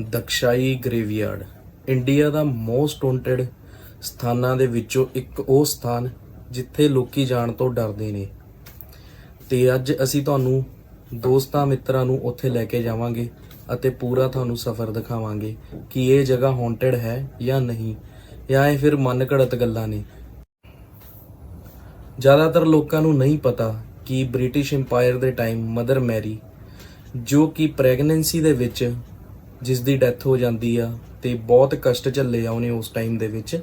ਦਕਸ਼ਾਈ graveyard India ਦਾ most wanted ਸਥਾਨਾਂ ਦੇ ਵਿੱਚੋਂ ਇੱਕ ਉਹ ਸਥਾਨ ਜਿੱਥੇ ਲੋਕੀ ਜਾਣ ਤੋਂ ਡਰਦੇ ਨੇ। ਤੇ ਅੱਜ ਅਸੀਂ ਤੁਹਾਨੂੰ ਦੋਸਤਾਂ ਮਿੱਤਰਾਂ ਨੂੰ ਉੱਥੇ ਲੈ ਕੇ ਜਾਵਾਂਗੇ ਅਤੇ ਪੂਰਾ ਤੁਹਾਨੂੰ ਸਫ਼ਰ ਦਿਖਾਵਾਂਗੇ ਕਿ ਇਹ ਜਗ੍ਹਾ ਹੌਂਟਡ ਹੈ ਜਾਂ ਨਹੀਂ, ਜਾਂ ਇਹ ਫਿਰ ਮਨ ਘੜਤ ਗੱਲਾਂ ਨੇ। ਜ਼ਿਆਦਾਤਰ ਲੋਕਾਂ ਨੂੰ ਨਹੀਂ ਪਤਾ ਕਿ ਬ੍ਰਿਟਿਸ਼ ਇੰਪਾਇਰ ਦੇ ਟਾਈਮ ਮਦਰ ਮੈਰੀ ਜੋ ਕਿ ਪ੍ਰੈਗਨੈਂਸੀ ਦੇ ਵਿੱਚ ਜਿਸ ਦੀ ਡੈਥ ਹੋ ਜਾਂਦੀ ਆ ਤੇ ਬਹੁਤ ਕਸ਼ਟ ਝੱਲੇ ਆ ਉਹਨੇ ਉਸ ਟਾਈਮ ਦੇ ਵਿੱਚ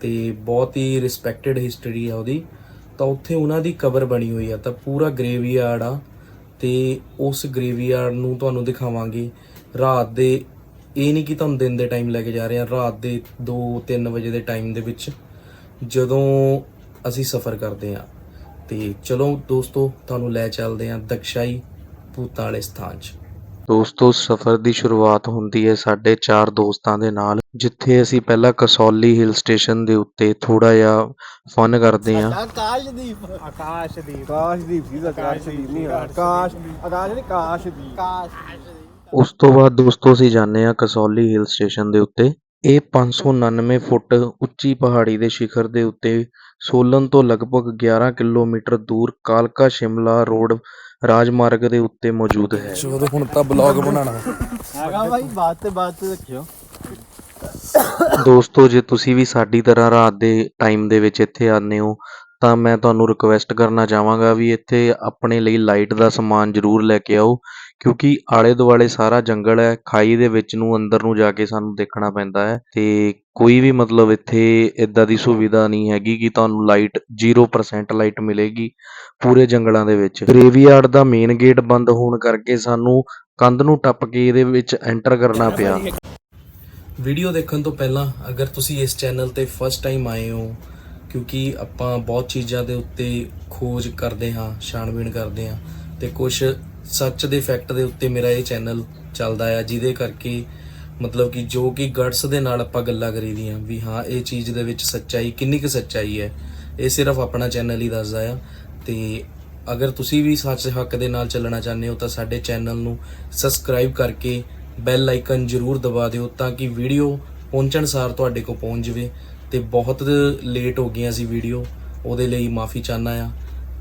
ਤੇ ਬਹੁਤ ਹੀ ਰਿਸਪੈਕਟਡ ਹਿਸਟਰੀ ਆ ਉਹਦੀ। ਤਾਂ ਉੱਥੇ ਉਹਨਾਂ ਦੀ ਕਬਰ ਬਣੀ ਹੋਈ ਆ, ਤਾਂ ਪੂਰਾ ਗ੍ਰੇਵਯਾਰਡ ਆ ਤੇ ਉਸ ਗ੍ਰੇਵਯਾਰਡ ਨੂੰ ਤੁਹਾਨੂੰ ਦਿਖਾਵਾਂਗੇ। ਰਾਤ ਦੇ, ਇਹ ਨਹੀਂ ਕਿ ਤੁਹਾਨੂੰ ਦਿਨ ਦੇ ਟਾਈਮ ਲੈ ਕੇ ਜਾ ਰਹੇ ਆ, ਰਾਤ ਦੇ 2-3 ਵਜੇ ਦੇ ਟਾਈਮ ਦੇ ਵਿੱਚ ਜਦੋਂ ਅਸੀਂ ਸਫ਼ਰ ਕਰਦੇ ਆ। ਤੇ ਚਲੋ ਦੋਸਤੋ, ਤੁਹਾਨੂੰ ਲੈ ਚੱਲਦੇ ਆ ਦਕਸ਼ਾਈ ਭੂਤਾਂ ਵਾਲੇ ਸਥਾਨ 'ਚ। ਦੋਸਤੋ ਸਫ਼ਰ ਦੀ ਸ਼ੁਰੂਆਤ ਹੁੰਦੀ ਹੈ ਸਾਡੇ ਚਾਰ ਦੋਸਤਾਂ ਦੇ ਨਾਲ ਜਿੱਥੇ ਅਸੀਂ ਪਹਿਲਾਂ ਕਸੌਲੀ ਹਿਲ ਸਟੇਸ਼ਨ ਦੇ ਉੱਤੇ ਥੋੜਾ ਜਿਹਾ ਫਨ ਕਰਦੇ ਆ ਆਕਾਸ਼ਦੀਪ। ਆਕਾਸ਼ਦੀਪ ਆਕਾਸ਼ਦੀਪ ਸੀ ਆਕਾਸ਼ਦੀਪ। ਨਹੀਂ ਆਕਾਸ਼ ਆਕਾਸ਼ ਨਹੀਂ ਆਕਾਸ਼ਦੀਪ ਉਸ ਤੋਂ ਬਾਅਦ ਦੋਸਤੋ ਅਸੀਂ ਜਾਂਦੇ ਆ ਕਸੌਲੀ ਹਿਲ ਸਟੇਸ਼ਨ ਦੇ ਉੱਤੇ। ਇਹ 599 ਫੁੱਟ ਉੱਚੀ ਪਹਾੜੀ ਦੇ ਸ਼ਿਖਰ ਦੇ ਉੱਤੇ ਸੋਲਨ ਤੋਂ ਲਗਭਗ 11 ਕਿਲੋਮੀਟਰ ਦੂਰ ਕਾਲਕਾ ਸ਼ਿਮਲਾ ਰੋਡ ਰਾਜਮਾਰਗ ਦੇ ਉੱਤੇ ਮੌਜੂਦ ਹੈ। ਚਲੋ ਹੁਣ ਤਾਂ ਬਲੌਗ ਬਣਾਉਣਾ। ਹੈਗਾ ਭਾਈ ਬਾਤ ਤੇ ਬਾਤ ਤੇ ਰੱਖਿਓ। ਦੋਸਤੋ ਜੇ ਤੁਸੀਂ ਵੀ ਸਾਡੀ ਤਰ੍ਹਾਂ ਰਾਤ ਦੇ ਟਾਈਮ ਦੇ ਵਿੱਚ ਇੱਥੇ ਆਉਂਦੇ ਹੋ ਤਾਂ ਮੈਂ ਤੁਹਾਨੂੰ ਰਿਕਵੈਸਟ ਕਰਨਾ ਚਾਹਾਂਗਾ ਵੀ ਇੱਥੇ ਆਪਣੇ ਲਈ ਲਾਈਟ ਦਾ ਸਮਾਨ ਜ਼ਰੂਰ ਲੈ ਕੇ ਆਓ। ਕਿਉਂਕਿ ਆਲੇ ਦੁਆਲੇ ਸਾਰਾ ਜੰਗਲ ਹੈ, ਖਾਈ ਦੇ ਵਿੱਚ ਨੂੰ, ਅੰਦਰ ਨੂੰ ਜਾ ਕੇ ਸਾਨੂੰ ਦੇਖਣਾ ਪੈਂਦਾ ਹੈ ਤੇ ਕੋਈ ਵੀ ਮਤਲਬ ਇੱਥੇ ਇੱਦਾਂ ਦੀ ਸੁਵਿਧਾ ਨਹੀਂ ਹੈਗੀ ਕਿ ਤੁਹਾਨੂੰ ਲਾਈਟ 0% ਲਾਈਟ ਮਿਲੇਗੀ ਪੂਰੇ ਜੰਗਲਾਂ ਦੇ ਵਿੱਚ। ਗ੍ਰੇਵਯਾਰਡ ਦਾ ਮੇਨ ਗੇਟ ਬੰਦ ਹੋਣ ਕਰਕੇ ਸਾਨੂੰ ਕੰਧ ਨੂੰ ਟੱਪ ਕੇ ਇਹਦੇ ਵਿੱਚ ਐਂਟਰ ਕਰਨਾ ਪਿਆ। ਵੀਡੀਓ ਦੇਖਣ ਤੋਂ ਪਹਿਲਾਂ ਅਗਰ ਤੁਸੀਂ ਇਸ ਚੈਨਲ ਤੇ ਫਸਟ ਟਾਈਮ ਆਏ ਹੋ, ਕਿਉਂਕਿ ਆਪਾਂ ਬਹੁਤ ਚੀਜ਼ਾਂ ਦੇ ਉੱਤੇ ਖੋਜ ਕਰਦੇ ਹਾਂ, ਛਾਣਬੀਣ ਕਰਦੇ ਹਾਂ ਤੇ ਕੁਝ ਸੱਚ ਦੇ ਫੈਕਟ ਦੇ ਉੱਤੇ ਮੇਰਾ ਇਹ ਚੈਨਲ ਚੱਲਦਾ ਆ, ਜਿਹਦੇ ਕਰਕੇ ਮਤਲਬ ਕਿ ਜੋ ਕਿ ਗਟਸ ਦੇ ਨਾਲ ਆਪਾਂ ਗੱਲਾਂ ਕਰੀ ਦੀਆਂ ਵੀ ਹਾਂ, ਇਹ ਚੀਜ਼ ਦੇ ਵਿੱਚ ਸੱਚਾਈ ਕਿੰਨੀ ਕੁ ਸੱਚਾਈ ਹੈ, ਇਹ ਸਿਰਫ ਆਪਣਾ ਚੈਨਲ ਹੀ ਦੱਸਦਾ ਆ। ਤੇ ਅਗਰ ਤੁਸੀਂ ਵੀ ਸੱਚ ਹੱਕ ਦੇ ਨਾਲ ਚੱਲਣਾ ਚਾਹੁੰਦੇ ਹੋ ਤਾਂ ਸਾਡੇ ਚੈਨਲ ਨੂੰ ਸਬਸਕ੍ਰਾਈਬ ਕਰਕੇ ਬੈਲ ਆਈਕਨ ਜ਼ਰੂਰ ਦਬਾ ਦਿਓ ਤਾਂ ਕਿ ਵੀਡੀਓ ਪਹੁੰਚਣ ਸਾਰ ਤੁਹਾਡੇ ਕੋਲ ਪਹੁੰਚ ਜਾਵੇ। ਤੇ ਬਹੁਤ ਲੇਟ ਹੋ ਗਈਆਂ ਸੀ ਵੀਡੀਓ ਉਹਦੇ ਲਈ ਮਾਫੀ ਚਾਹਨਾ ਆ।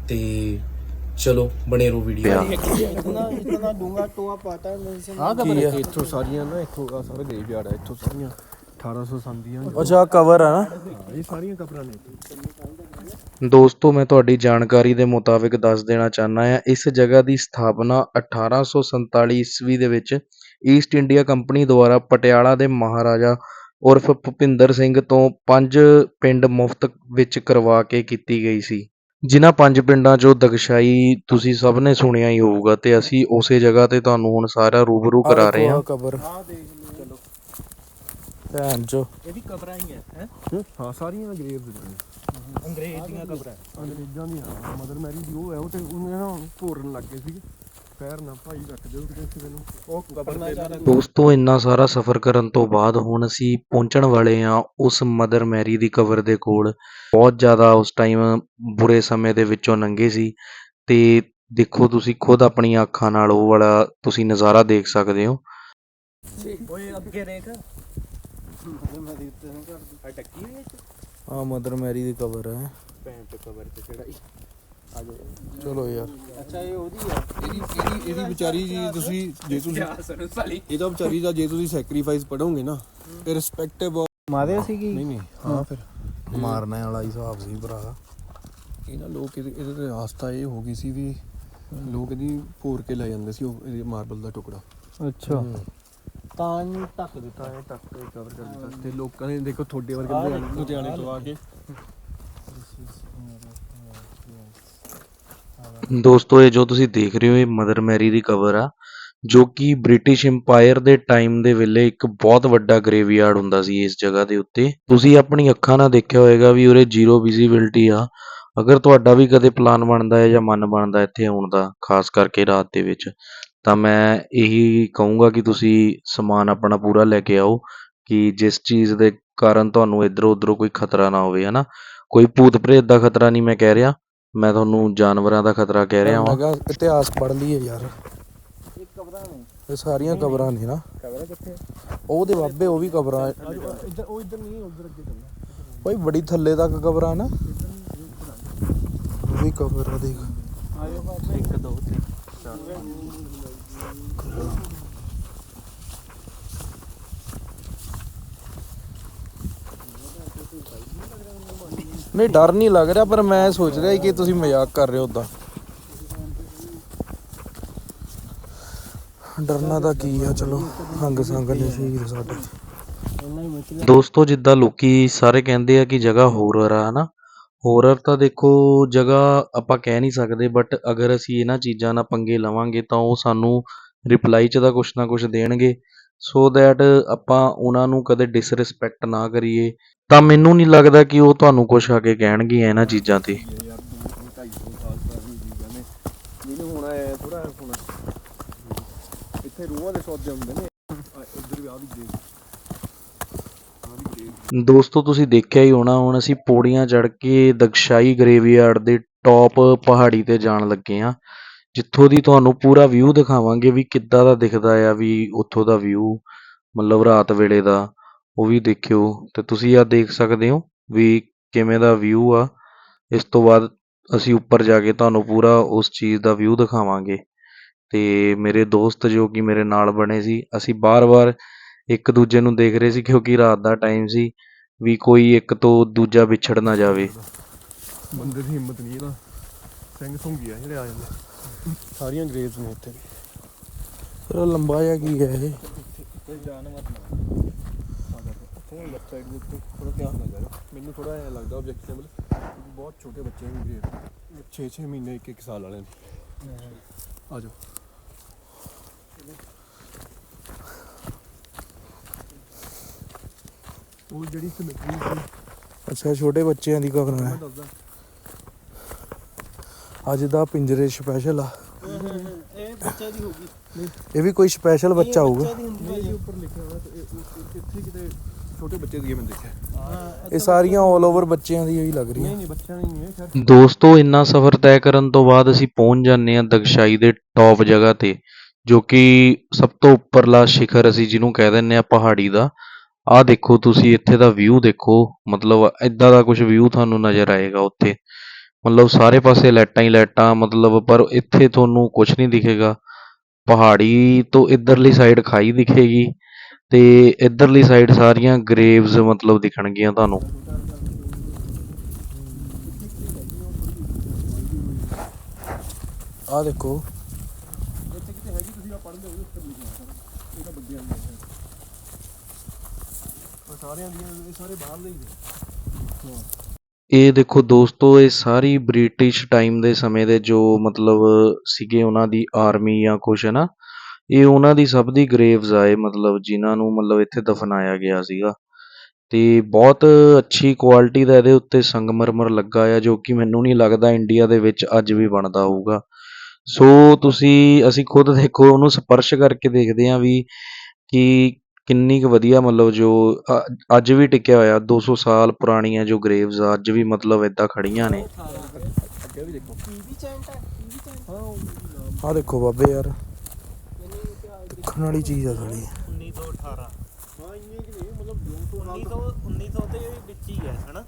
ਤੇ ਚਲੋ ਬਣੇ ਰਹੋ ਵੀਡੀਓ ਇਤਨਾ ਇਤਨਾ ਡੂੰਗਾ ਟੋਆ ਪਾਤਾ ਆ? ਕਬਰ ਇੱਥੋਂ ਸਾਰੀਆਂ ਨਾ ਇੱਥੋਂ ਆ ਸਾਰਾ ਗ੍ਰੇਵਯਾਰਡ ਹੈ ਇੱਥੋਂ ਸਾਰੀਆਂ 1800 ਸੰਦੀਆਂ ਅੱਛਾ ਕਵਰ ਆ ਨਾ। ਇਹ ਸਾਰੀਆਂ ਕਬਰਾਂ ਨੇ ਦੋਸਤੋ ਮੈਂ ਤੁਹਾਡੀ ਜਾਣਕਾਰੀ ਦੇ ਮੁਤਾਬਿਕ ਦੱਸ ਦੇਣਾ ਚਾਹਨਾ ਆ ਇਸ ਜਗ੍ਹਾ ਦੀ ਸਥਾਪਨਾ 1847 ਈਸਵੀ ਦੇ ਵਿੱਚ ਈਸਟ ਇੰਡੀਆ ਕੰਪਨੀ ਦੁਆਰਾ ਪਟਿਆਲਾ ਦੇ ਮਹਾਰਾਜਾ ਉਰਫ ਭੁਪਿੰਦਰ ਸਿੰਘ ਤੋਂ ਪੰਜ ਪਿੰਡ ਮੁਫਤ ਵਿੱਚ ਕਰਵਾ ਕੇ ਕੀਤੀ ਗਈ ਸੀ। ਜਿਨ੍ਹਾਂ ਪੰਜ ਪਿੰਡਾਂ ਚੋਂ ਦਕਸ਼ਾਈ ਤੁਸੀਂ ਸਭ ਨੇ ਸੁਣਿਆ ਹੀ ਹੋਊਗਾ ਤੇ ਅਸੀਂ ਉਸੇ ਜਗ੍ਹਾ ਤੇ ਤੁਹਾਨੂੰ ਹੁਣ ਸਾਰਾ ਰੂਬਰੂ ਕਰਾ ਰਹੇ ਹਾਂ। ਕਬਰ ਆ ਦੇਖ ਲਓ ਚਲੋ ਭੈਣ ਚੋ। ਇਹ ਵੀ ਕਬਰਾਂ ਹੀ ਹੈ ਹੈ? ਹਾਂ? ਸਾਰੀਆਂ ਗ੍ਰੇਵ ਨੇ ਅੰਗਰੇਜ਼ ਦੀਆਂ ਕਬਰਾਂ। ਅੰਗਰੇਜ਼ਾਂ ਦੀਆਂ ਮਦਰ ਮੈਰੀ ਦੀ ਉਹ ਹੈ ਉਹ ਤੇ ਉਹਨੇ ਨਾ ਭੋਰਨ ਲੱਗ ਗਏ ਸੀ ਪੈਰ ਨਾ ਭਾਈ ਰੱਖ ਦਿਓ ਤੇ ਕਿਸੇ ਨੂੰ ਉਹ ਕਬਰ ਨਾ ਜਾ ਦੋਸਤੋ ਇੰਨਾ ਸਾਰਾ ਸਫ਼ਰ ਕਰਨ ਤੋਂ ਬਾਅਦ ਹੁਣ ਅਸੀਂ ਪਹੁੰਚਣ ਵਾਲੇ ਹਾਂ ਉਸ ਮਦਰ ਮੈਰੀ ਦੀ ਕਬਰ ਦੇ ਕੋਲ। ਬਹੁਤ ਜ਼ਿਆਦਾ ਉਸ ਟਾਈਮ ਬੁਰੇ ਸਮੇਂ ਦੇ ਵਿੱਚੋਂ ਲੰਘੇ ਸੀ ਤੇ ਦੇਖੋ ਤੁਸੀਂ ਖੁਦ ਆਪਣੀਆਂ ਅੱਖਾਂ ਨਾਲ ਉਹ ਵਾਲਾ ਤੁਸੀਂ ਨਜ਼ਾਰਾ ਦੇਖ ਸਕਦੇ ਹੋ। ਓਏ ਅੱਗੇ ਦੇਖ। ਮੈਂ ਦੇ ਉੱਤੇ ਨਾ ਕਰ ਆ ਟੱਕੀ ਹੋਈ ਆ ਮਦਰ ਮੈਰੀ ਦੀ ਕਬਰ ਹੈ। ਪੈਂਟ ਕਬਰ ਤੇ ਚੜਾਈ ਆ ਚਲੋ ਯਾਰ। ਅੱਛਾ ਇਹ ਉਹਦੀ ਆ ਇਹਦੀ ਇਹਦੀ ਇਹਦੀ ਵਿਚਾਰੀ ਜੀ ਤੁਸੀਂ ਜੇ ਤੁਸੀਂ ਸੁਣ ਸਾਲੀ। ਇਹਦਾ ਵਿਚਾਰੀ ਦਾ ਜੇ ਤੁਸੀਂ ਸੈਕਰੀਫਾਈਸ ਪੜੋਗੇ ਨਾ ਇਰਰਿਸਪੈਕਟਿਵ ਮਾਰਿਆ ਸੀਗੀ ਨਹੀਂ ਨਹੀਂ ਹਾਂ ਫਿਰ। ਮਾਰਨੇ ਵਾਲਾ ਹਿਸਾਬ ਸੀ ਭਰਾ। ਇਹ ਨਾ ਲੋਕ ਇਹਦੇ ਇਹਦੇ ਤੇ ਆਸਥਾ ਇਹ ਹੋ ਗਈ ਸੀ ਵੀ ਲੋਕ ਇਹਦੀ ਭੋਰ ਕੇ ਲੈ ਜਾਂਦੇ ਸੀ ਉਹ ਇਹ ਮਾਰਬਲ ਦਾ ਟੁਕੜਾ। ਅੱਛਾ। ਤਾਂ ਨਹੀਂ ਢੱਕ ਦਿੱਤਾ ਤਾਂ ਇਹ ਟੱਕ ਕੇ ਕਵਰ ਕਰ ਦਿੱਤਾ। ਤੇ ਲੋਕਾਂ ਨੇ ਦੇਖੋ ਤੁਹਾਡੇ ਵਰਗੇ ਲੁਧਿਆਣੇ ਤੋਂ ਆ ਕੇ। ਦੋਸਤੋ, ਇਹ ਜੋ ਤੁਸੀਂ ਦੇਖ ਰਹੇ ਹੋ, ਇਹ ਮਦਰ ਮੈਰੀ ਦੀ ਕਬਰ ਆ, ਜੋ ਕਿ ਬ੍ਰਿਟਿਸ਼ ਇੰਪਾਇਰ ਦੇ ਟਾਈਮ ਦੇ ਵੇਲੇ ਇੱਕ ਬਹੁਤ ਵੱਡਾ ਗ੍ਰੇਵਯਾਰਡ ਹੁੰਦਾ ਸੀ ਇਸ ਜਗ੍ਹਾ ਦੇ ਉੱਤੇ। ਤੁਸੀਂ ਆਪਣੀ ਅੱਖਾਂ ਨਾਲ ਦੇਖਿਆ ਹੋਵੇਗਾ ਵੀ ਉਰੇ ਜ਼ੀਰੋ ਵਿਜ਼ਿਬਿਲਟੀ ਆ। ਅਗਰ ਤੁਹਾਡਾ ਵੀ ਕਦੇ ਪਲਾਨ ਬਣਦਾ ਹੈ ਜਾਂ ਮਨ ਬਣਦਾ ਇੱਥੇ ਆਉਣ ਦਾ, ਖਾਸ ਕਰਕੇ ਰਾਤ ਦੇ ਵਿੱਚ, ਤਾਂ ਮੈਂ ਇਹੀ ਕਹੂੰਗਾ ਕਿ ਤੁਸੀਂ ਸਮਾਨ ਆਪਣਾ ਪੂਰਾ ਲੈ ਕੇ ਆਓ ਕਿ ਜਿਸ ਚੀਜ਼ ਦੇ ਕਾਰਨ ਤੁਹਾਨੂੰ ਇੱਧਰੋਂ ਉੱਧਰੋਂ ਕੋਈ ਖਤਰਾ ਨਾ ਹੋਵੇ, ਹਨਾ? ਕੋਈ ਭੂਤ ਪ੍ਰੇਤ ਦਾ ਖਤਰਾ ਨਹੀਂ ਮੈਂ ਕਹਿ ਰਿਹਾ। ਮੈਂ ਤੁਹਾਨੂੰ ਜਾਨਵਰਾਂ ਦਾ ਖਤਰਾ ਕਹਿ ਰਿਹਾ ਮੈਂ ਹਾਂ ਕਿਹਾ ਇਤਿਹਾਸ ਪੜ੍ਹ ਲਈਏ ਯਾਰ। ਇਹ ਕਬਰਾਂ ਨੇ। ਇਹ ਸਾਰੀਆਂ ਕਬਰਾਂ ਨੇ ਨਾ। ਕਬਰਾਂ ਕਿੱਥੇ? ਉਹਦੇ ਬਾਬੇ ਉਹ ਵੀ ਕਬਰਾਂ ਇੱਧਰ ਉਹ ਇੱਧਰ ਨਹੀਂ ਉਧਰ ਅੱਗੇ ਚੱਲਣਾ। ਓਏ ਬੜੀ ਥੱਲੇ ਤੱਕ ਕਬਰਾਂ ਨਾ। ਉਹ ਵੀ ਕਬਰ ਦੇਖ। ਆਇਓ ਬਾਬਾ। ਇੱਕ ਦੋ ਤਿੰਨ ਚਾਰ। ਨਹੀਂ, ਡਰ ਨਹੀਂ ਲੱਗ ਰਿਹਾ, ਪਰ ਮੈਂ ਸੋਚ ਰਿਹਾ ਕਿ ਤੁਸੀਂ ਮਜ਼ਾਕ ਕਰ ਰਹੇ ਹੋ ਉਦਾਂ ਡਰਨਾ ਤਾਂ ਕੀ ਆ, ਚਲੋ ਹੰਗ ਸੰਗ ਨੇ ਸ਼ਹੀਦ ਸਾਡੇ। ਦੋਸਤੋ, ਜਿੱਦਾਂ ਲੋਕੀ ਸਾਰੇ ਕਹਿੰਦੇ ਆ ਕਿ ਜਗ੍ਹਾ ਹੋਰਰ ਆ, ਹਨਾ? ਹੋਰਰ ਤਾਂ ਦੇਖੋ, ਜਗ੍ਹਾ ਆਪਾਂ ਕਹਿ ਨਹੀਂ ਸਕਦੇ ਬਟ ਅਗਰ ਅਸੀਂ ਇਹਨਾਂ ਚੀਜ਼ਾਂ ਨਾਲ ਪੰਗੇ ਲਵਾਂਗੇ, ਤਾਂ ਉਹ ਸਾਨੂੰ ਰਿਪਲਾਈ 'ਚ ਤਾਂ ਕੁਛ ਨਾ ਕੁਛ ਦੇਣਗੇ। ਸੋ ਦੈਟ ਆਪਾਂ ਉਹਨਾਂ ਨੂੰ ਕਦੇ ਡਿਸਰਿਸਪੈਕਟ ਨਾ ਕਰੀਏ। ਤਾਂ ਮੈਨੂੰ ਨਹੀਂ ਲੱਗਦਾ ਕਿ ਉਹ ਤੁਹਾਨੂੰ ਕੁਛ ਆ ਕੇ ਕਹਿਣਗੇ ਇਹਨਾਂ ਚੀਜ਼ਾਂ ਤੇ। ਇੱਥੇ ਰੂਹਾਂ ਦੇ ਸੌਦੇ ਹੁੰਦੇ ਨੇ। ਇੱਧਰ ਵੀ ਆ ਵੀ ਦੋਸਤੋ ਤੁਸੀਂ ਦੇਖਿਆ ਹੀ ਹੋਣਾ ਹੁਣ ਅਸੀਂ ਪੌੜੀਆਂ ਚੜ੍ਹ ਕੇ ਦਕਸ਼ਾਈ ਗਰੇਵਯਾਰਡ ਦੇ ਟੌਪ ਪਹਾੜੀ ਤੇ ਜਾਣ ਲੱਗੇ ਆ ਜਿੱਥੋਂ ਦੀ ਤੁਹਾਨੂੰ ਪੂਰਾ ਵਿਊ ਦਿਖਾਵਾਂਗੇ ਵੀ ਕਿੱਦਾਂ ਦਾ ਦਿਖਦਾ ਆ, ਵੀ ਉੱਥੋਂ ਦਾ ਵਿਊ ਮਤਲਬ ਰਾਤ ਵੇਲੇ ਦਾ, ਉਹ ਵੀ ਦੇਖਿਓ। ਤੇ ਤੁਸੀਂ ਆ ਦੇਖ ਸਕਦੇ ਹੋ ਵੀ ਕਿਵੇਂ ਦਾ ਵਿਊ ਆ। ਇਸ ਤੋਂ ਬਾਅਦ ਅਸੀਂ ਉੱਪਰ ਜਾ ਕੇ ਤੁਹਾਨੂੰ ਪੂਰਾ ਉਸ ਚੀਜ਼ ਦਾ ਵਿਊ ਦਿਖਾਵਾਂਗੇ। ਤੇ ਮੇਰੇ ਦੋਸਤ ਜੋ ਕਿ ਮੇਰੇ ਨਾਲ ਬਣੇ ਸੀ, ਅਸੀਂ ਬਾਰ-ਬਾਰ ਇੱਕ ਦੂਜੇ ਨੂੰ ਦੇਖ ਰਹੇ ਸੀ ਕਿਉਂਕਿ ਰਾਤ ਦਾ ਟਾਈਮ ਸੀ, ਵੀ ਕੋਈ ਇੱਕ ਤੋਂ ਦੂਜਾ ਵਿਛੜ ਨਾ ਜਾਵੇ। ਬੰਦੇ ਦੀ ਹਿੰਮਤ ਨਹੀਂ ਇਹਦਾ ਸਿੰਘ ਸੁੰਗੀ ਆ ਜਿਹੜੇ ਆ ਜਾਂਦੇ। ਸਾਰੀਆਂ ਗ੍ਰੇਵਸ ਨੇ ਇੱਥੇ। ਫਿਰ ਉਹ ਲੰਬਾ ਜਿਹਾ ਕੀ ਹੈ ਇਹ? ਕੋਈ ਜਾਨਵਰ ਨਾ ਉੱਥੇ ਲੈਫਟ ਸਾਈਡ ਦੇ ਉੱਤੇ ਥੋੜਾ ਧਿਆਨ ਨਾਲ ਜਾਇਓ। ਮੈਨੂੰ ਥੋੜਾ ਐ ਲੱਗਦਾ ਆਬਜੈਕਟਿਵਲ ਕਿਉਂਕਿ ਬਹੁਤ ਛੋਟੇ ਬੱਚੇ ਨੇ ਗ੍ਰੇਵ 6-6 ਮਹੀਨੇ 1-1 ਸਾਲ ਵਾਲਿਆਂ ਦੇ। ਆ ਜਾਓ। ਉਹ ਜਿਹੜੀ ਸਿਮਟਰੀ ਸੀ। ਅੱਛਾ ਛੋਟੇ ਬੱਚਿਆਂ ਦੀ ਹੈ ਦੱਸਦਾ। ਅੱਜ ਦਾ ਪਿੰਜਰੇ ਸਪੈਸ਼ਲ ਆ। ਇਹ ਬੱਚੇ ਦੀ ਹੋਗੀ ਇਹ ਵੀ ਕੋਈ ਸਪੈਸ਼ਲ ਬੱਚਾ ਹੋਊਗਾ। ਉੱਪਰ ਲਿਖਿਆ ਹੋਇਆ ਇਹ- ਇਹ- ਇੱਥੇ ਕਿਤੇ ਛੋਟੇ ਬੱਚੇ ਦੀ ਮੈਂ ਦੇਖਿਆ। ਹਾਂ ਇਹ ਸਾਰੀਆਂ 올 ਓਵਰ ਬੱਚਿਆਂ ਦੀ ਹੀ ਲੱਗ ਰਹੀਆਂ। ਨਹੀਂ ਨਹੀਂ ਬੱਚਿਆਂ ਦੀ ਨਹੀਂ ਹੈ ਖੈਰ। ਦੋਸਤੋ ਇੰਨਾ ਸਫ਼ਰ ਤੈਅ ਕਰਨ ਤੋਂ ਬਾਅਦ ਅਸੀਂ ਪਹੁੰਚ ਜਾਂਦੇ ਹਾਂ ਦਕਸ਼ਾਈ ਦੇ ਟੌਪ ਜਗ੍ਹਾ ਤੇ ਜੋ ਕਿ ਸਭ ਤੋਂ ਉੱਪਰਲਾ ਸ਼ਿਖਰ ਅਸੀਂ ਜਿਹਨੂੰ ਕਹਿ ਦਿੰਦੇ ਆ ਪਹਾੜੀ ਦਾ। ਆਹ ਦੇਖੋ ਤੁਸੀਂ ਇੱਥੇ ਦਾ ਵਿਊ ਦੇਖੋ। ਮਤਲਬ ਇਦਾਂ ਦਾ ਕੁਝ ਵਿਊ ਤੁਹਾਨੂੰ ਨਜ਼ਰ ਆਏਗਾ ਉੱਥੇ। ਮਤਲਬ ਸਾਰੇ ਪਾਸੇ ਲਾਈਟਾਂ ਹੀ ਲਾਈਟਾਂ ਮਤਲਬ ਪਰ ਇੱਥੇ ਤੁਹਾਨੂੰ ਕੁਝ ਨਹੀਂ ਦਿਖੇਗਾ। ਪਹਾੜੀ ਤੋਂ ਇਧਰਲੀ ਸਾਈਡ ਖਾਈ ਦਿਖੇਗੀ ਤੇ ਇਧਰਲੀ ਸਾਈਡ ਸਾਰੀਆਂ ਗ੍ਰੇਵਸ ਮਤਲਬ ਦਿਖਣਗੀਆਂ ਤੁਹਾਨੂੰ। ਆਹ ਦੇਖੋ। ਇੱਥੇ ਕਿਤੇ ਹੈਗੀ ਤੁਸੀਂ ਆ ਪੜ੍ਹਦੇ ਹੋ ਉੱਪਰ ਲਿਖਿਆ ਸਰ ਇਹ ਤਾਂ ਬੱਦਿਆਂ ਦੀ ਹੈ ਪਰ ਸਾਰਿਆਂ ਦੀਆਂ ਇਹ ਸਾਰੇ ਬਾਹਰਲੇ ਹੀ ਨੇ। ਇਹ ਦੇਖੋ ਦੋਸਤੋ, ਇਹ ਸਾਰੀ ਬ੍ਰਿਟਿਸ਼ ਟਾਈਮ ਦੇ ਸਮੇਂ ਦੇ ਜੋ ਮਤਲਬ ਸੀਗੇ ਉਹਨਾਂ ਦੀ ਆਰਮੀ ਜਾਂ ਕੁਛ ਹੈ ਨਾ ਇਹ ਉਹਨਾਂ ਦੀ ਸਭ ਦੀ ਗ੍ਰੇਵਸ ਆਏ ਮਤਲਬ ਜਿਨ੍ਹਾਂ ਨੂੰ ਮਤਲਬ ਇੱਥੇ ਦਫਨਾਇਆ ਗਿਆ ਸੀਗਾ। ਤੇ ਬਹੁਤ ਅੱਛੀ ਕੁਆਲਿਟੀ ਦਾ ਇਹਦੇ ਉੱਤੇ ਸੰਗਮਰਮਰ ਲੱਗਾ ਆ, ਜੋ ਕਿ ਮੈਨੂੰ ਨਹੀਂ ਲੱਗਦਾ ਇੰਡੀਆ ਦੇ ਵਿੱਚ ਅੱਜ ਵੀ ਬਣਦਾ ਹੋਊਗਾ। ਸੋ ਤੁਸੀਂ, ਅਸੀਂ ਖੁਦ ਦੇਖੋ, ਉਹਨੂੰ ਸਪਰਸ਼ ਕਰਕੇ ਦੇਖਦੇ ਹਾਂ ਵੀ ਕਿ ਕਿੰਨੀ ਕੁ ਵਧੀਆ ਮਤਲਬ ਜੋ ਅ- ਅੱਜ ਵੀ ਟਿਕਿਆ ਹੋਇਆ 200 ਸਾਲ ਪੁਰਾਣੀਆਂ ਜੋ ਗ੍ਰੇਵਸ ਆ ਅੱਜ ਵੀ ਮਤਲਬ ਇਦਾਂ ਖੜੀਆਂ ਨੇ। ਅੱਗੇ ਵੀ ਦੇਖੋ ਟੀਵੀ ਚੈਨਲ ਹੈ ਟੀਵੀ ਚੈਨਲ ਹਾਂ ਉਹ ਆਹ ਦੇਖੋ ਬਾਬੇ ਯਾਰ ਦੇਖਣ ਵਾਲੀ ਚੀਜ਼ ਆ ਸਾਲੀ 1918 ਹਾਂ ਇੰਨੇ ਕਿ ਨਹੀਂ ਮਤਲਬ 200 ਸਾਲ 1900 1900 ਦੇ ਵਿੱਚ ਹੀ ਹੈ ਹਨਾ?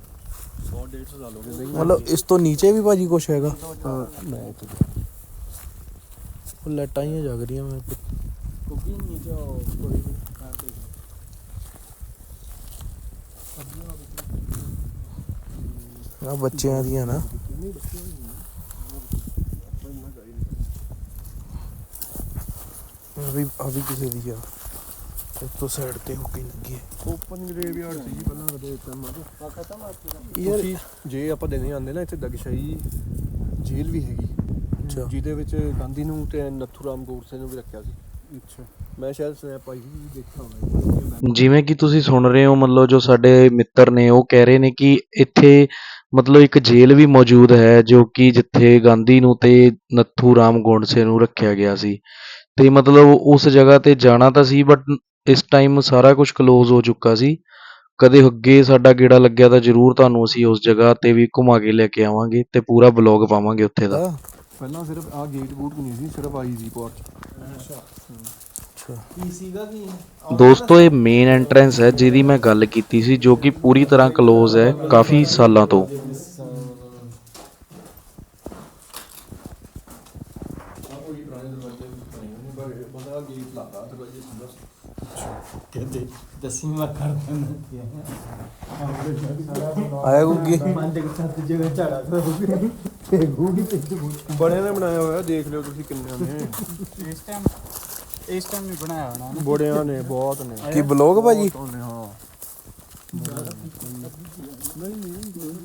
100 150 ਸਾਲ ਹੋ ਗਏ ਨਹੀਂ ਮਤਲਬ ਇਸ ਤੋਂ ਨੀਚੇ ਵੀ ਭਾਜੀ ਕੁਛ ਹੈਗਾ? ਹਾਂ ਮੈਂ ਇੱਥੇ ਉਹ ਲਾਈਟਾਂ ਹੀ ਜਗ ਰਹੀਆਂ ਮੈਂ। ਨਹੀਂ ਜੋ ਕੋਈ ਵੀ ਕਰਦੇ ਆ ਬੱਚਿਆਂ ਦੀਆਂ ਨਾ। ਆ ਵੀ ਕਿਸੇ ਦੀ ਆ। ਤੋਂ ਸਾਈਡ ਤੇ ਹੋ ਕੇ ਲੱਗੀ ਹੈ। ਓਪਨ ਗ੍ਰੇਵਯਾਰਡ ਸੀ ਜੀ ਪਹਿਲਾਂ ਕਦੇ ਟਾਈਮਾਂ ਤੋਂ ਖਤਮ ਆ ਤੁਸੀਂ ਜੇ ਆਪਾਂ ਦਿਨੇ ਆਉਂਦੇ ਨਾ ਇੱਥੇ ਦਗਸ਼ਾਈ ਜੇਲ੍ਹ ਵੀ ਹੈਗੀ। ਅੱਛਾ। ਜਿਹਦੇ ਵਿੱਚ ਗਾਂਧੀ ਨੂੰ ਤੇ ਨੱਥੂਰਾਮ ਗੋਡਸੇ ਨੂੰ ਵੀ ਰੱਖਿਆ ਸੀ। ਅੱਛਾ। ਮੈਂ ਸ਼ਾਇਦ ਸਨੈਪ ਆਈ ਸੀ ਦੇਖਿਆ ਹੋਣਾ ਜਿਵੇਂ ਕਿ ਤੁਸੀਂ ਸੁਣ ਰਹੇ ਹੋ ਮਤਲਬ ਜੋ ਸਾਡੇ ਮਿੱਤਰ ਨੇ ਉਹ ਕਹਿ ਰਹੇ ਨੇ ਕਿ ਇੱਥੇ ਮਤਲਬ ਇੱਕ ਜੇਲ੍ਹ ਵੀ ਮੌਜੂਦ ਹੈ ਜੋ ਕਿ ਜਿੱਥੇ ਗਾਂਧੀ ਨੂੰ ਤੇ ਨੱਥੂ ਰਾਮ ਗੋਂਡਸੇ ਨੂੰ ਰੱਖਿਆ ਗਿਆ ਸੀ। ਤੇ ਮਤਲਬ ਉਸ ਜਗ੍ਹਾ ਤੇ ਜਾਣਾ ਤਾਂ ਸੀ ਬਟ ਇਸ ਟਾਈਮ ਸਾਰਾ ਕੁਝ ਕਲੋਜ਼ ਹੋ ਚੁੱਕਾ ਸੀ। ਕਦੇ ਅੱਗੇ ਸਾਡਾ ਗੇੜਾ ਲੱਗਿਆ ਤਾਂ ਜ਼ਰੂਰ ਤੁਹਾਨੂੰ ਅਸੀਂ ਉਸ ਜਗ੍ਹਾ ਤੇ ਵੀ ਘੁਮਾ ਕੇ ਲੈ ਕੇ ਆਵਾਂਗੇ ਤੇ ਪੂਰਾ ਬਲੌਗ ਪਾਵਾਂਗੇ ਉੱਥੇ ਦਾ। ਪਹਿਲਾਂ ਸਿਰਫ ਆ ਗੇਟ ਗੂਟ ਨਹੀਂ ਸੀ ਸਿਰਫ ਆਈ ਸੀ ਪੋਰਚ। ਅੱਛਾ। ਅੱਛਾ। ਕੀ ਸੀਗਾ ਕੀ? ਦੋਸਤੋ ਇਹ ਮੇਨ ਐਂਟਰੈਂਸ ਹੈ ਜਿਹਦੀ ਮੈਂ ਗੱਲ ਕੀਤੀ ਸੀ ਜੋ ਕਿ ਪੂਰੀ ਤਰ੍ਹਾਂ ਕਲੋਜ਼ ਹੈ ਕਾਫੀ ਸਾਲਾਂ ਤੋਂ ਕਹਿੰਦੇ ਦਸਵੀਂ ਮੈਂ ਕਰ ਦਿੰਦਾ ਆਇਆ ਗੁੱਗੀ ਮੰਨ ਦੇ ਸੱਤ ਜਗ੍ਹਾ ਝਾੜਾ ਕਰੋਗੇ ਤੇ ਗੂਗੀ ਤੇ ਬੜੇ ਨੇ ਬਣਾਇਆ ਹੋਇਆ ਦੇਖ ਲਿਓ ਤੁਸੀਂ ਕਿੰਨਿਆਂ ਨੇ। ਇਸ ਟਾਈਮ ਇਸ ਟਾਈਮ ਨਹੀਂ ਬਣਾਇਆ ਹੋਣਾ ਨਾ ਬੜਿਆਂ ਨੇ ਬਹੁਤ ਨੇ। ਕੀ ਬਲੌਗ ਭਾਜੀ? ਨੇ ਹਾਂ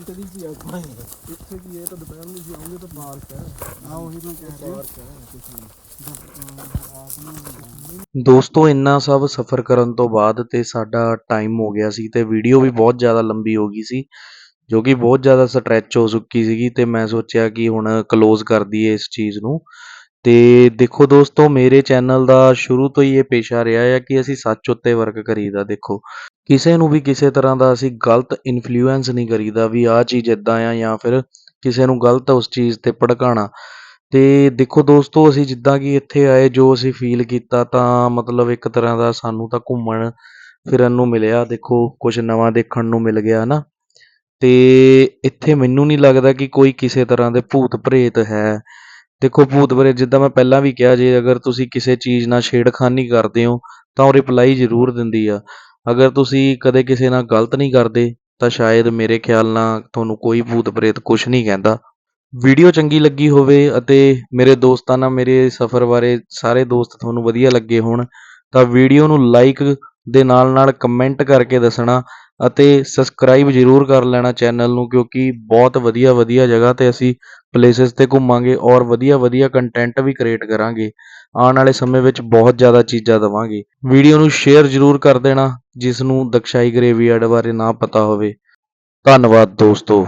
ਕਦੀ ਕੀ ਆਖਾਂ ਇੱਥੇ ਕੀ ਇਹ ਤਾਂ ਦੁਪਹਿਰ ਨੂੰ ਜੀ ਆਉਂਗੇ ਤਾਂ ਪਾਰਕ ਹੈ ਆ ਉਹੀ ਮੈਂ ਕਹਿ ਰਿਹਾ ਦੋਸਤੋ, ਇੰਨਾ ਸਭ ਸਫ਼ਰ ਕਰਨ ਤੋਂ ਬਾਅਦ ਤੇ ਸਾਡਾ ਟਾਈਮ ਹੋ ਗਿਆ ਸੀ ਤੇ ਵੀਡੀਓ ਵੀ ਬਹੁਤ ਜ਼ਿਆਦਾ ਲੰਬੀ ਹੋ ਗਈ ਸੀ, ਜੋ ਕਿ ਬਹੁਤ ਜ਼ਿਆਦਾ ਸਟ੍ਰੈਚ ਹੋ ਚੁੱਕੀ ਸੀਗੀ ਤੇ ਮੈਂ ਸੋਚਿਆ ਕਿ ਹੁਣ ਕਲੋਜ਼ ਕਰ ਦਈਏ ਇਸ ਚੀਜ਼ ਨੂੰ। ਤੇ ਦੇਖੋ ਦੋਸਤੋ, ਮੇਰੇ ਚੈਨਲ ਦਾ ਸ਼ੁਰੂ ਤੋਂ ਹੀ ਇਹ ਪੇਸ਼ਾ ਰਿਹਾ ਹੈ ਕਿ ਅਸੀਂ ਸੱਚ ਉੱਤੇ ਵਰਕ ਕਰੀਦਾ ਦੇਖੋ। ਕਿਸੇ ਨੂੰ ਵੀ ਕਿਸੇ ਤਰ੍ਹਾਂ ਦਾ ਅਸੀਂ ਗਲਤ ਇਨਫਲੂਐਂਸ ਨਹੀਂ ਕਰੀਦਾ ਵੀ ਆਹ ਚੀਜ਼ ਇਦਾਂ ਆ ਜਾਂ ਫਿਰ ਕਿਸੇ ਨੂੰ ਗਲਤ ਉਸ ਚੀਜ਼ ਤੇ ਭੜਕਾਣਾ ਤੇ ਦੇਖੋ ਦੋਸਤੋ, ਅਸੀਂ ਜਿੱਦਾਂ ਕਿ ਇੱਥੇ ਆਏ, ਜੋ ਅਸੀਂ ਫੀਲ ਕੀਤਾ ਤਾਂ ਮਤਲਬ ਇੱਕ ਤਰ੍ਹਾਂ ਦਾ ਸਾਨੂੰ ਤਾਂ ਘੁੰਮਣ ਫਿਰਨ ਨੂੰ ਮਿਲਿਆ। ਦੇਖੋ ਕੁਝ ਨਵਾਂ ਦੇਖਣ ਨੂੰ ਮਿਲ ਗਿਆ ਹੈ ਨਾ ਤੇ ਇੱਥੇ ਮੈਨੂੰ ਨਹੀਂ ਲੱਗਦਾ ਕਿ ਕੋਈ ਕਿਸੇ ਤਰ੍ਹਾਂ ਦੇ ਭੂਤ ਪ੍ਰੇਤ ਹੈ। ਦੇਖੋ, ਭੂਤ ਪ੍ਰੇਤ ਜਿੱਦਾਂ ਮੈਂ ਪਹਿਲਾਂ ਵੀ ਕਿਹਾ, ਜੇ ਅਗਰ ਤੁਸੀਂ ਕਿਸੇ ਚੀਜ਼ ਨਾਲ ਛੇੜਖਾਨੀ ਕਰਦੇ ਹੋ ਤਾਂ ਉਹ ਰਿਪਲਾਈ ਜ਼ਰੂਰ ਦਿੰਦੀ ਆ। ਅਗਰ ਤੁਸੀਂ ਕਦੇ ਕਿਸੇ ਨਾਲ ਗਲਤ ਨਹੀਂ ਕਰਦੇ, ਤਾਂ ਸ਼ਾਇਦ ਮੇਰੇ ਖਿਆਲ ਨਾਲ ਤੁਹਾਨੂੰ ਕੋਈ ਭੂਤ ਪ੍ਰੇਤ ਕੁਝ ਨਹੀਂ ਕਹਿੰਦਾ। ਵੀਡੀਓ ਚੰਗੀ ਲੱਗੀ ਹੋਵੇ ਅਤੇ ਮੇਰੇ ਦੋਸਤਾਂ ਨਾਲ ਮੇਰੇ ਸਫ਼ਰ ਬਾਰੇ ਸਾਰੇ ਦੋਸਤ ਤੁਹਾਨੂੰ ਵਧੀਆ ਲੱਗੇ ਹੋਣ, ਤਾਂ ਵੀਡੀਓ ਨੂੰ ਲਾਈਕ ਦੇ ਨਾਲ ਨਾਲ ਕਮੈਂਟ ਕਰਕੇ ਦੱਸਣਾ ਅਤੇ ਸਬਸਕ੍ਰਾਈਬ ਜ਼ਰੂਰ ਕਰ ਲੈਣਾ ਚੈਨਲ ਨੂੰ, ਕਿਉਂਕਿ ਬਹੁਤ ਵਧੀਆ ਵਧੀਆ ਜਗ੍ਹਾ ਤੇ ਅਸੀਂ ਪਲੇਸਿਸ ਤੇ ਘੁੰਮਾਂਗੇ ਔਰ ਵਧੀਆ ਵਧੀਆ ਕੰਟੈਂਟ ਵੀ ਕ੍ਰੀਏਟ ਕਰਾਂਗੇ। ਆਉਣ ਵਾਲੇ ਸਮੇਂ ਵਿੱਚ ਬਹੁਤ ਜ਼ਿਆਦਾ ਚੀਜ਼ਾਂ ਦੇਵਾਂਗੇ। ਵੀਡੀਓ ਨੂੰ ਸ਼ੇਅਰ ਜ਼ਰੂਰ ਕਰ ਦੇਣਾ, ਜਿਸ ਨੂੰ ਦਕਸ਼ਾਈ ਗਰੇਵੀਆਰਡ ਬਾਰੇ ਨਾ ਪਤਾ ਹੋਵੇ। ਧੰਨਵਾਦ ਦੋਸਤੋ।